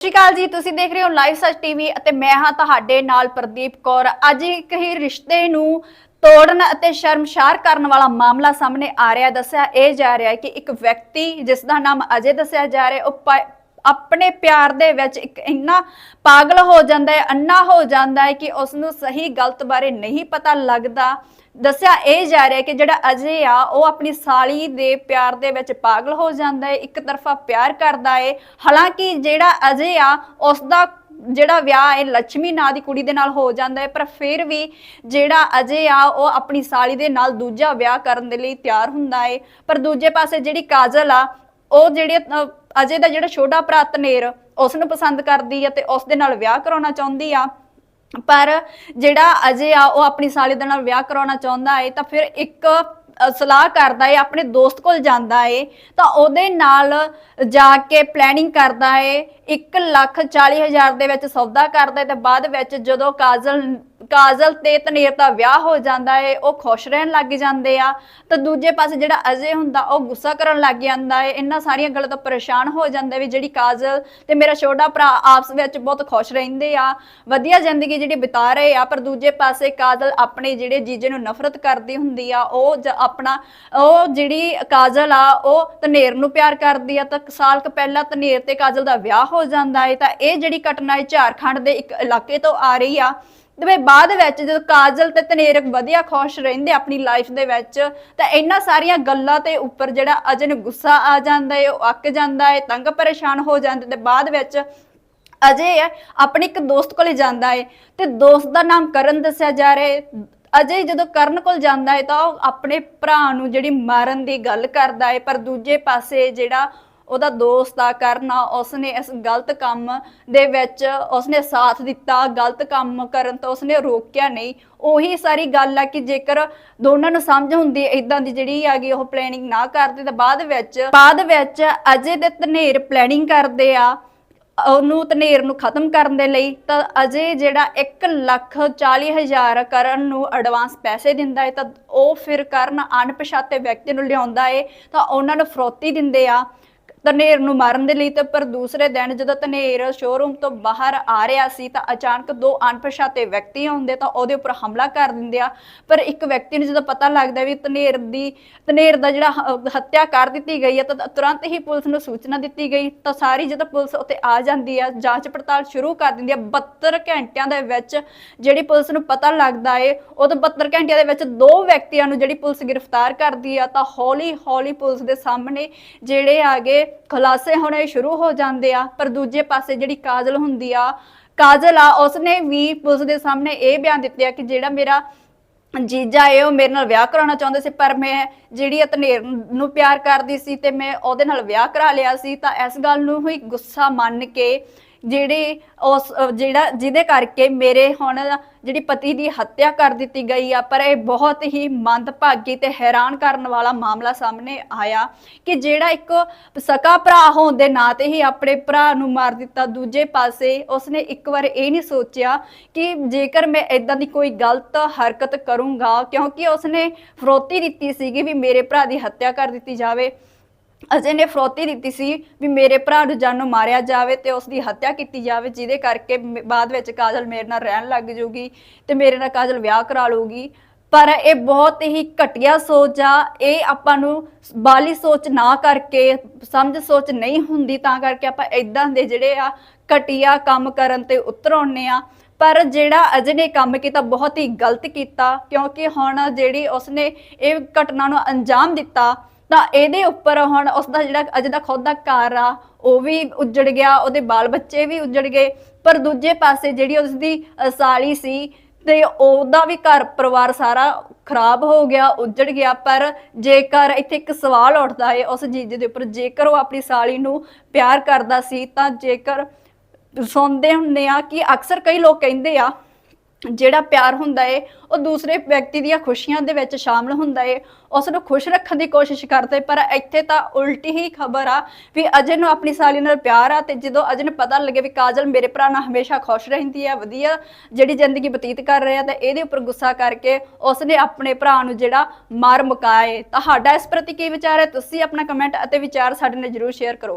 ਸਤਿ ਸ਼੍ਰੀ ਅਕਾਲ ਜੀ, ਤੁਸੀਂ ਦੇਖ ਰਹੇ ਹੋ ਲਾਈਵ ਸੱਚ ਟੀਵੀ ਅਤੇ ਮੈਂ ਹਾਂ ਤੁਹਾਡੇ ਨਾਲ ਪ੍ਰਦੀਪ ਕੌਰ। ਅੱਜ ਇੱਕ ਹੀ ਰਿਸ਼ਤੇ ਨੂੰ ਤੋੜਨ ਅਤੇ ਸ਼ਰਮਸ਼ਾਰ ਕਰਨ ਵਾਲਾ ਮਾਮਲਾ ਸਾਹਮਣੇ ਆ ਰਿਹਾ। ਦੱਸਿਆ ਇਹ ਜਾ ਰਿਹਾ ਹੈ ਕਿ ਇੱਕ ਵਿਅਕਤੀ, ਜਿਸ ਦਾ ਨਾਮ ਅਜੇ ਦੱਸਿਆ ਜਾ ਰਿਹਾ, ਉਹ ਆਪਣੇ ਪਿਆਰ ਦੇ ਵਿੱਚ ਇੱਕ ਇੰਨਾ ਪਾਗਲ ਹੋ ਜਾਂਦਾ ਹੈ ਅੰਨਾ ਹੋ ਜਾਂਦਾ ਹੈ ਕਿ ਉਸ ਨੂੰ ਸਹੀ ਗਲਤ ਬਾਰੇ ਨਹੀਂ ਪਤਾ ਲੱਗਦਾ। ਦੱਸਿਆ ਇਹ ਜਾ ਰਿਹਾ ਕਿ ਜਿਹੜਾ ਅਜੇ ਆ, ਉਹ ਆਪਣੀ ਸਾਲੀ ਦੇ ਪਿਆਰ ਦੇ ਵਿੱਚ ਪਾਗਲ ਹੋ ਜਾਂਦਾ ਹੈ, ਇੱਕ ਤਰਫਾ ਪਿਆਰ ਕਰਦਾ ਹੈ। ਹਾਲਾਂਕਿ ਜਿਹੜਾ ਅਜੇ ਆ ਉਸ ਦਾ ਜਿਹੜਾ ਵਿਆਹ ਹੈ ਲక్ష్ਮੀ ਨਾਂ ਦੀ ਕੁੜੀ ਦੇ ਨਾਲ ਹੋ ਜਾਂਦਾ ਹੈ, ਪਰ ਫਿਰ ਵੀ ਜਿਹੜਾ ਅਜੇ ਆ, ਉਹ ਆਪਣੀ ਸਾਲੀ ਦੇ ਨਾਲ ਦੂਜਾ ਵਿਆਹ ਕਰਨ ਦੇ ਲਈ ਤਿਆਰ ਹੁੰਦਾ ਹੈ। ਪਰ ਦੂਜੇ ਪਾਸੇ ਜਿਹੜੀ ਕਾਜਲ ਆ, ਉਹ ਜਿਹੜੇ ਅਜੇ ਦਾ ਜਿਹੜਾ ਛੋਟਾ ਭਰਾ ਤਨੇਰ ਉਸ ਨੂੰ ਪਸੰਦ ਕਰਦੀ ਹੈ ਤੇ ਉਸ ਦੇ ਨਾਲ ਵਿਆਹ ਕਰਾਉਣਾ ਚਾਹੁੰਦੀ ਆ। ਪਰ ਜਿਹੜਾ ਅਜੇ ਆ ਉਹ ਆਪਣੀ ਸਾਲੀ ਦੇ ਨਾਲ ਵਿਆਹ ਕਰਾਉਣਾ ਚਾਹੁੰਦਾ ਹੈ ਤਾਂ ਫਿਰ ਇੱਕ ਸਲਾਹ ਕਰਦਾ ਹੈ ਆਪਣੇ ਦੋਸਤ ਕੋਲ ਜਾਂਦਾ ਏ, ਤਾਂ ਉਹਦੇ ਨਾਲ ਜਾ ਕੇ ਪਲੈਨਿੰਗ ਕਰਦਾ ਹੈ 1 ਲੱਖ 40 ਹਜ਼ਾਰ ਦੇ ਵਿੱਚ ਸੌਦਾ ਕਰਦਾ ਹੈ ਤੇ ਬਾਅਦ ਵਿੱਚ ਜਦੋਂ ਕਾਜਲ ਕਾਜਲ ਤੇ ਤਨੇਰ ਦਾ ਵਿਆਹ ਹੋ ਜਾਂਦਾ ਹੈ ਉਹ ਖੁਸ਼ ਰਹਿਣ ਲੱਗ ਜਾਂਦੇ ਆ। ਤਾਂ ਦੂਜੇ ਪਾਸੇ ਜਿਹੜਾ ਅਜੇ ਹੁੰਦਾ, ਉਹ ਗੁੱਸਾ ਕਰਨ ਲੱਗ ਜਾਂਦਾ ਹੈ ਇਹਨਾਂ ਸਾਰੀਆਂ ਗੱਲਾਂ ਤੋਂ ਪਰੇਸ਼ਾਨ ਹੋ ਜਾਂਦਾ ਵੀ ਜਿਹੜੀ ਕਾਜਲ ਤੇ ਮੇਰਾ ਛੋਟਾ ਭਰਾ ਆਪਸ ਵਿੱਚ ਬਹੁਤ ਖੁਸ਼ ਰਹਿੰਦੇ ਆ। ਵਧੀਆ ਜ਼ਿੰਦਗੀ ਜਿਹੜੀ ਬਿਤਾ ਰਹੇ ਆ, ਪਰ ਦੂਜੇ ਪਾਸੇ ਕਾਜਲ ਆਪਣੇ ਜਿਹੜੇ ਜੀਜੇ ਨੂੰ ਨਫ਼ਰਤ ਕਰਦੀ ਹੁੰਦੀ ਆ, ਉਹ ਆਪਣਾ, ਉਹ ਜਿਹੜੀ ਕਾਜਲ ਆ, ਉਹ ਤਨੇਰ ਨੂੰ ਪਿਆਰ ਕਰਦੀ ਆ। ਤਾਂ ਸਾਲ ਕ ਪਹਿਲਾਂ ਤਨੇਰ ਤੇ ਕਾਜਲ ਦਾ ਵਿਆਹ ਹੋ ਜਾਂਦਾ ਹੈ ਤਾਂ ਇਹ ਜਿਹੜੀ ਘਟਨਾ ਝਾਰਖੰਡ ਦੇ ਇੱਕ ਇਲਾਕੇ ਤੋਂ ਆ ਰਹੀ ਆ। ਤੇ ਫਿਰ ਬਾਅਦ ਵਿੱਚ ਜਦੋਂ ਕਾਜਲ ਤੇ ਤਨੇਰ ਵਧੀਆ ਖੁਸ਼ ਰਹਿੰਦੇ ਆਪਣੀ ਲਾਈਫ ਦੇ ਵਿੱਚ, ਤਾਂ ਇਹਨਾਂ ਸਾਰੀਆਂ ਗੱਲਾਂ ਤੇ ਉੱਪਰ ਜਿਹੜਾ ਅਜੇ ਨੂੰ ਗੁੱਸਾ ਆ ਜਾਂਦਾ ਹੈ ਉਹ ਅੱਕ ਜਾਂਦਾ ਹੈ ਤੰਗ ਪਰੇਸ਼ਾਨ ਹੋ ਜਾਂਦੇ ਤੇ ਬਾਅਦ ਵਿੱਚ ਅਜੇ ਆਪਣੇ ਇੱਕ ਦੋਸਤ ਕੋਲੇ ਜਾਂਦਾ ਹੈ ਤੇ ਦੋਸਤ ਦਾ ਨਾਮ ਕਰਨ ਦੱਸਿਆ ਜਾ ਰਿਹਾ ਅਜੇ ਜਦੋਂ ਕਰਨ ਕੋਲ ਜਾਂਦਾ ਹੈ ਤਾਂ ਉਹ ਆਪਣੇ ਭਰਾ ਨੂੰ ਜਿਹੜੀ ਮਾਰਨ ਦੀ ਗੱਲ ਕਰਦਾ ਹੈ ਪਰ ਦੂਜੇ ਪਾਸੇ ਜਿਹੜਾ ਉਹਦਾ ਦੋਸਤ ਆ ਕਰਨਾ, ਉਸਨੇ ਇਸ ਗਲਤ ਕੰਮ ਦੇ ਵਿੱਚ ਉਸਨੇ ਸਾਥ ਦਿੱਤਾ, ਗਲਤ ਕੰਮ ਕਰਨ ਤੋਂ ਉਸਨੇ ਰੋਕਿਆ ਨਹੀਂ। ਉਹੀ ਸਾਰੀ ਗੱਲ ਆ ਕਿ ਜੇਕਰ ਦੋਨਾਂ ਨੂੰ ਸਮਝ ਹੁੰਦੀ ਇਦਾਂ ਦੀ ਜਿਹੜੀ ਹੈਗੀ ਉਹ ਪਲੈਨਿੰਗ ਨਾ ਕਰਦੇ, ਤਾਂ ਬਾਅਦ ਵਿੱਚ ਬਾਅਦ ਵਿੱਚ ਅਜੇ ਦੇ ਧਨੇਰ ਪਲੈਨਿੰਗ ਕਰਦੇ ਆ, ਉਹਨੂੰ ਧਨੇਰ ਨੂੰ ਖਤਮ ਕਰਨ ਦੇ ਲਈ, ਤਾਂ ਅਜੇ ਜਿਹੜਾ 1 ਲੱਖ 40 ਹਜ਼ਾਰ ਕਰਨ ਨੂੰ ਐਡਵਾਂਸ ਪੈਸੇ ਦਿੰਦਾ ਹੈ, ਤਾਂ ਉਹ ਫਿਰ ਕਰਨ ਅਣਪਛਾਤੇ ਵਿਅਕਤੀ ਨੂੰ ਲਿਆਉਂਦਾ ਹੈ, ਤਾਂ ਉਹਨਾਂ ਨੂੰ ਫਰੋਤੀ ਦਿੰਦੇ ਆ। ਧਨੇਰ ਨੂੰ ਮਾਰਨ ਦੇ ਲਈ ਤੇ ਪਰ ਦੂਸਰੇ ਦਿਨ ਜਦੋਂ ਧਨੇਰ ਸ਼ੋਰੂਮ ਤੋਂ ਬਾਹਰ ਆ ਰਿਹਾ ਸੀ ਤਾਂ ਅਚਾਨਕ ਦੋ ਅਣਪਛਾਤੇ ਵਿਅਕਤੀ ਆਉਂਦੇ ਤਾਂ ਉਹਦੇ ਉੱਪਰ ਹਮਲਾ ਕਰ ਦਿੰਦੇ ਆ। ਪਰ ਇੱਕ ਵਿਅਕਤੀ ਨੂੰ ਜਦੋਂ ਪਤਾ ਲੱਗਦਾ ਵੀ ਧਨੇਰ ਦੀ, ਧਨੇਰ ਦਾ ਜਿਹੜਾ ਹੱਤਿਆ ਕਰ ਦਿੱਤੀ ਗਈ ਹੈ ਤਾਂ ਤੁਰੰਤ ਹੀ ਪੁਲਿਸ ਨੂੰ ਸੂਚਨਾ ਦਿੱਤੀ ਗਈ। ਤਾਂ ਸਾਰੀ ਜਦੋਂ ਪੁਲਿਸ ਉੱਤੇ ਆ ਜਾਂਦੀ ਆ, ਜਾਂਚ ਪੜਤਾਲ ਸ਼ੁਰੂ ਕਰ ਦਿੰਦੀ ਆ 72 ਘੰਟਿਆਂ ਦੇ ਵਿੱਚ ਜਿਹੜੀ ਪੁਲਿਸ ਨੂੰ ਪਤਾ ਲੱਗਦਾ ਏ, ਉਹ ਤਾਂ 72 ਘੰਟਿਆਂ ਦੇ ਵਿੱਚ ਦੋ ਵਿਅਕਤੀਆਂ ਨੂੰ ਜਿਹੜੀ ਪੁਲਿਸ ਗ੍ਰਿਫਤਾਰ ਕਰਦੀ ਆ, ਤਾਂ ਹੌਲੀ ਹੌਲੀ ਪੁਲਿਸ ਦੇ ਸਾਹਮਣੇ ਜਿਹੜੇ ਆਗੇ ਖੁਲਾਸੇ ਹੋਣੇ ਸ਼ੁਰੂ ਹੋ ਜਾਂਦੇ ਆ, ਪਰ ਦੂਜੇ ਪਾਸੇ ਜਿਹੜੀ ਕਾਜਲ ਹੁੰਦੀ ਆ, ਕਾਜਲ ਆ, ਉਸਨੇ ਵੀ ਪੁਲਿਸ ਦੇ ਸਾਹਮਣੇ ਇਹ ਬਿਆਨ ਦਿੱਤੇ ਆ ਕਿ ਜਿਹੜਾ ਮੇਰਾ ਜੀਜਾ ਇਹ ਉਹ ਮੇਰੇ ਨਾਲ ਵਿਆਹ ਕਰਾਉਣਾ ਚਾਹੁੰਦੇ ਸੀ, ਪਰ ਮੈਂ ਜਿਹੜੀ ਅਤਨੇਰ ਨੂੰ ਪਿਆਰ ਕਰਦੀ ਸੀ ਤੇ ਮੈਂ ਉਹਦੇ ਨਾਲ ਵਿਆਹ ਕਰਾ ਲਿਆ ਸੀ, ਤਾਂ ਇਸ ਗੱਲ ਨੂੰ ਹੀ ਗੁੱਸਾ ਮੰਨ ਕੇ ਜਿਹੜੇ ਉਸ ਜਿਹੜਾ ਜਿਹਦੇ ਕਰਕੇ ਮੇਰੇ ਹੁਣ ਜਿਹੜੀ ਪਤੀ ਦੀ ਹੱਤਿਆ ਕਰ ਦਿੱਤੀ ਗਈ ਆ, ਪਰ ਇਹ ਬਹੁਤ ਹੀ ਮੰਦਭਾਗੀ ਤੇ ਹੈਰਾਨ ਕਰਨ ਵਾਲਾ ਮਾਮਲਾ ਸਾਹਮਣੇ ਆਇਆ ਕਿ ਜਿਹੜਾ ਇੱਕ ਸਕਾ ਭਰਾ ਹੋਣ ਦੇ ਨਾਂ ਤੇ ਹੀ ਆਪਣੇ ਭਰਾ ਨੂੰ ਮਾਰ ਦਿੱਤਾ। ਦੂਜੇ ਪਾਸੇ ਉਸਨੇ ਇੱਕ ਵਾਰ ਇਹ ਨਹੀਂ ਸੋਚਿਆ ਕਿ ਜੇਕਰ ਮੈਂ ਇਦਾਂ ਦੀ ਕੋਈ ਗਲਤ ਹਰਕਤ ਕਰੂੰਗਾ, ਕਿਉਂਕਿ ਉਸਨੇ ਫਰੋਤੀ ਦਿੱਤੀ ਸੀਗੀ ਵੀ ਮੇਰੇ ਭਰਾ ਦੀ ਹੱਤਿਆ ਕਰ ਦਿੱਤੀ ਜਾਵੇ। ਅਜੇ ਨੇ ਫਰੋਤੀ ਦਿੱਤੀ ਸੀ ਵੀ ਮੇਰੇ ਭਰਾ ਨੂੰ ਜਾਨੋਂ ਮਾਰਿਆ ਜਾਵੇ ਤੇ ਉਸ ਦੀ ਹੱਤਿਆ ਕੀਤੀ ਜਾਵੇ, ਜਿਹਦੇ ਕਰਕੇ ਮ- ਬਾਅਦ ਵਿੱਚ ਕਾਜਲ ਮੇਰੇ ਨਾਲ ਰਹਿਣ ਲੱਗ ਜਾਊਗੀ ਤੇ ਮੇਰੇ ਨਾਲ ਕਾਜਲ ਵਿਆਹ ਕਰਾ ਲੂਗੀ ਪਰ ਇਹ ਬਹੁਤ ਹੀ ਘਟੀਆ ਸੋਚ ਆ, ਇਹ ਆਪਾਂ ਨੂੰ ਬਾਲੀ ਸੋਚ ਨਾ ਕਰਕੇ, ਸਮਝ ਸੋਚ ਨਹੀਂ ਹੁੰਦੀ, ਤਾਂ ਕਰਕੇ ਆਪਾਂ ਇਦਾਂ ਦੇ ਜਿਹੜੇ ਆ ਘਟੀਆ ਕੰਮ ਕਰਨ ਤੇ ਉਤਰ ਆਉਂਦੇ ਆ। ਪਰ ਜਿਹੜਾ ਅਜੇ ਨੇ ਕੰਮ ਕੀਤਾ, ਬਹੁਤ ਹੀ ਗਲਤ ਕੀਤਾ, ਕਿਉਂਕਿ ਹੁਣ ਜਿਹੜੀ ਉਸਨੇ ਇਹ ਘਟਨਾ ਨੂੰ ਅੰਜਾਮ ਦਿੱਤਾ ਤਾਂ ਇਹਦੇ ਉੱਪਰ ਹੁਣ ਉਸ ਦਾ ਜਿਹੜਾ ਅਜੇ ਦਾ ਖੁਦ ਦਾ ਘਰ ਆ, ਉਹ ਵੀ ਉੱਜੜ ਗਿਆ, ਉਹਦੇ ਬਾਲ ਬੱਚੇ ਵੀ ਉੱਜੜ ਗਏ, ਪਰ ਦੂਜੇ ਪਾਸੇ ਜਿਹੜੀ ਉਸ ਦੀ ਸਾਲੀ ਸੀ ਤੇ ਉਹਦਾ ਵੀ ਘਰ ਪਰਿਵਾਰ ਸਾਰਾ ਖਰਾਬ ਹੋ ਗਿਆ, ਉੱਜੜ ਗਿਆ, ਪਰ ਜੇਕਰ ਇੱਥੇ ਇੱਕ ਸਵਾਲ ਉੱਠਦਾ ਹੈ ਉਸ ਜੀਜੇ ਦੇ ਉੱਪਰ, ਜੇਕਰ ਉਹ ਆਪਣੀ ਸਾਲੀ ਨੂੰ ਪਿਆਰ ਕਰਦਾ ਸੀ, ਤਾਂ ਜੇਕਰ ਸੁਣਦੇ ਹੁੰਦੇ ਆ ਕਿ ਅਕਸਰ ਕਈ ਲੋਕ ਕਹਿੰਦੇ ਆ ਜਿਹੜਾ ਪਿਆਰ ਹੁੰਦਾ ਏ, ਉਹ ਦੂਸਰੇ ਵਿਅਕਤੀ ਦੀਆਂ ਖੁਸ਼ੀਆਂ ਦੇ ਵਿੱਚ ਸ਼ਾਮਲ ਹੁੰਦਾ ਏ। ਉਸ ਨੂੰ ਖੁਸ਼ ਰੱਖਣ ਦੀ ਕੋਸ਼ਿਸ਼ ਕਰਦੇ, ਪਰ ਇੱਥੇ ਤਾਂ ਉਲਟੀ ਹੀ ਖਬਰ ਆ ਵੀ ਅਜੇ ਨੂੰ ਆਪਣੀ ਸਾਲੀ ਨਾਲ ਪਿਆਰ ਆ ਤੇ ਜਦੋਂ ਅਜੇ ਨੂੰ ਪਤਾ ਲੱਗੇ ਵੀ ਕਾਜਲ ਮੇਰੇ ਭਰਾ ਨਾਲ ਹਮੇਸ਼ਾ ਖੁਸ਼ ਰਹਿੰਦੀ ਆ, ਵਧੀਆ ਜਿਹੜੀ ਜ਼ਿੰਦਗੀ ਬਤੀਤ ਕਰ ਰਿਹਾ ਤਾਂ ਇਹਦੇ ਉੱਪਰ ਗੁੱਸਾ ਕਰਕੇ ਉਸਨੇ ਆਪਣੇ ਭਰਾ ਨੂੰ ਜਿਹੜਾ ਮਾਰ ਮੁਕਾਏ ਤੁਹਾਡਾ ਇਸ ਪ੍ਰਤੀ ਕੀ ਵਿਚਾਰ ਹੈ? ਤੁਸੀਂ ਆਪਣਾ ਕਮੈਂਟ ਅਤੇ ਵਿਚਾਰ ਸਾਡੇ ਨਾਲ ਜਰੂਰ ਸ਼ੇਅਰ ਕਰੋ।